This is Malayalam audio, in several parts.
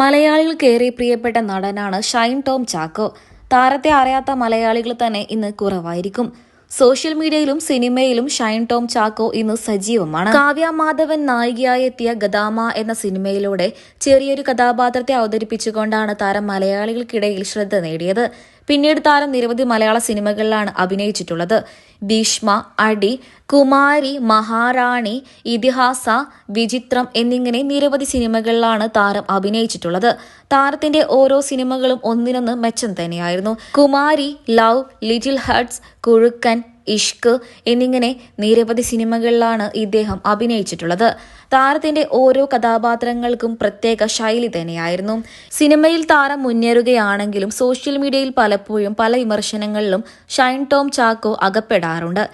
മലയാളികൾക്കേറെ പ്രിയപ്പെട്ട നടനാണ് ഷൈൻ ടോം ചാക്കോ. താരത്തെ അറിയാത്ത മലയാളികൾ തന്നെ ഇന്ന് കുറവായിരിക്കും. സോഷ്യൽ മീഡിയയിലും സിനിമയിലും ഷൈൻ ടോം ചാക്കോ ഇന്ന് സജീവമാണ്. കാവ്യ മാധവൻ നായികയായി എത്തിയ ഗദാമ എന്ന സിനിമയിലൂടെ ചെറിയൊരു കഥാപാത്രത്തെ അവതരിപ്പിച്ചുകൊണ്ടാണ് താരം മലയാളികൾക്കിടയിൽ ശ്രദ്ധ നേടിയത്. പിന്നീട് താരം നിരവധി മലയാള സിനിമകളിലാണ് അഭിനയിച്ചിട്ടുള്ളത്. ഭീഷ്മ അടി കുമാരി മഹാറാണി ഇതിഹാസ വിചിത്രം എന്നിങ്ങനെ നിരവധി സിനിമകളിലാണ് താരം അഭിനയിച്ചിട്ടുള്ളത്. താരത്തിന്റെ ഓരോ സിനിമകളും ഒന്നിനൊന്ന് മെച്ചം തന്നെയായിരുന്നു. കുമാരി ലവ് ലിറ്റിൽ ഹർട്സ് കുഴുക്കൻ ഇഷ്ക് എന്നിങ്ങനെ നിരവധി സിനിമകളിലാണ് ഇദ്ദേഹം അഭിനയിച്ചിട്ടുള്ളത്. താരത്തിന്റെ ഓരോ കഥാപാത്രങ്ങൾക്കും പ്രത്യേക ശൈലി തന്നെയായിരുന്നു. സിനിമയിൽ താരം മുന്നേറുകയാണെങ്കിലും സോഷ്യൽ മീഡിയയിൽ പലപ്പോഴും പല വിമർശനങ്ങളിലും ഷൈൻ ടോം ചാക്കോ അകപ്പെടാറുണ്ട്.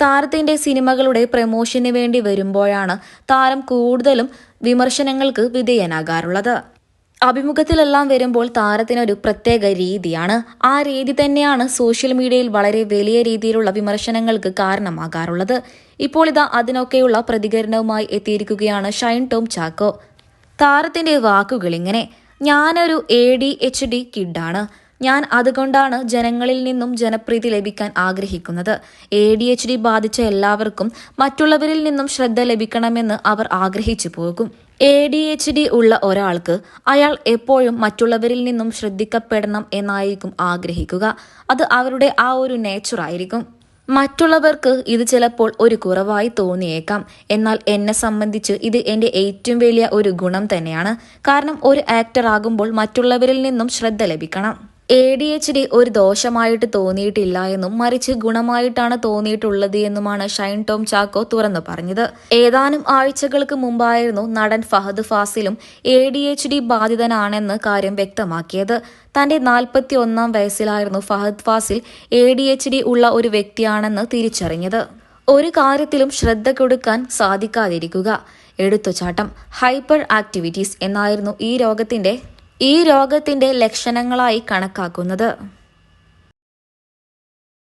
താരത്തിന്റെ സിനിമകളുടെ പ്രമോഷന് വേണ്ടി വരുമ്പോഴാണ് താരം കൂടുതലും വിമർശനങ്ങൾക്ക് വിധേയനാകാറുള്ളത്. അഭിമുഖത്തിലെല്ലാം വരുമ്പോൾ താരത്തിനൊരു പ്രത്യേക രീതിയാണ്. ആ രീതി തന്നെയാണ് സോഷ്യൽ മീഡിയയിൽ വളരെ വലിയ രീതിയിലുള്ള വിമർശനങ്ങൾക്ക് കാരണമാകാറുള്ളത്. ഇപ്പോൾ ഇതാ അതിനൊക്കെയുള്ള പ്രതികരണവുമായി എത്തിയിരിക്കുകയാണ് ഷൈൻ ടോം ചാക്കോ. താരത്തിന്റെ വാക്കുകൾ ഇങ്ങനെ ഞാനൊരു എ ഡി എച്ച് ഡി കിഡാണ് ഞാൻ അതുകൊണ്ടാണ് ജനങ്ങളിൽ നിന്നും ജനപ്രീതി ലഭിക്കാൻ ആഗ്രഹിക്കുന്നത്. എ ഡി എച്ച് ഡി ബാധിച്ച എല്ലാവർക്കും മറ്റുള്ളവരിൽ നിന്നും ശ്രദ്ധ ലഭിക്കണമെന്ന് അവർ ആഗ്രഹിച്ചു പോകും. എ ഡി എച്ച് ഡി ഉള്ള ഒരാൾക്ക് അയാൾ എപ്പോഴും മറ്റുള്ളവരിൽ നിന്നും ശ്രദ്ധിക്കപ്പെടണം എന്നായിരിക്കും ആഗ്രഹിക്കുക. അത് അവരുടെ ആ ഒരു നേച്ചർ ആയിരിക്കും. മറ്റുള്ളവർക്ക് ഇത് ചിലപ്പോൾ ഒരു കുറവായി തോന്നിയേക്കാം. എന്നാൽ എന്നെ സംബന്ധിച്ച് ഇത് എന്റെ ഏറ്റവും വലിയ ഒരു ഗുണം തന്നെയാണ്. കാരണം ഒരു ആക്ടർ ആകുമ്പോൾ മറ്റുള്ളവരിൽ നിന്നും ശ്രദ്ധ ലഭിക്കണം. എ ഡി എച്ച് ഡി ഒരു ദോഷമായിട്ട് തോന്നിയിട്ടില്ല എന്നും മറിച്ച് ഗുണമായിട്ടാണ് തോന്നിയിട്ടുള്ളത് എന്നുമാണ് ഷൈൻ ടോം ചാക്കോ തുറന്നു പറഞ്ഞത്. ഏതാനും ആഴ്ചകൾക്ക് മുമ്പായിരുന്നു നടൻ ഫഹദ് ഫാസിലും എ ഡി എച്ച് ഡി ബാധിതനാണെന്ന് കാര്യം വ്യക്തമാക്കിയത്. തന്റെ നാൽപ്പത്തി ഒന്നാം വയസ്സിലായിരുന്നു Fahadh Faasil A D H D ഉള്ള ഒരു വ്യക്തിയാണെന്ന് തിരിച്ചറിഞ്ഞത്. ഒരു കാര്യത്തിലും ശ്രദ്ധ കൊടുക്കാൻ സാധിക്കാതിരിക്കുക. എടുത്തുചാട്ടം. ഹൈപ്പർ ആക്ടിവിറ്റീസ് എന്നായിരുന്നു ഈ രോഗത്തിന്റെ ഈ രോഗത്തിന്റെ ലക്ഷണങ്ങളായി കണക്കാക്കുന്നത്.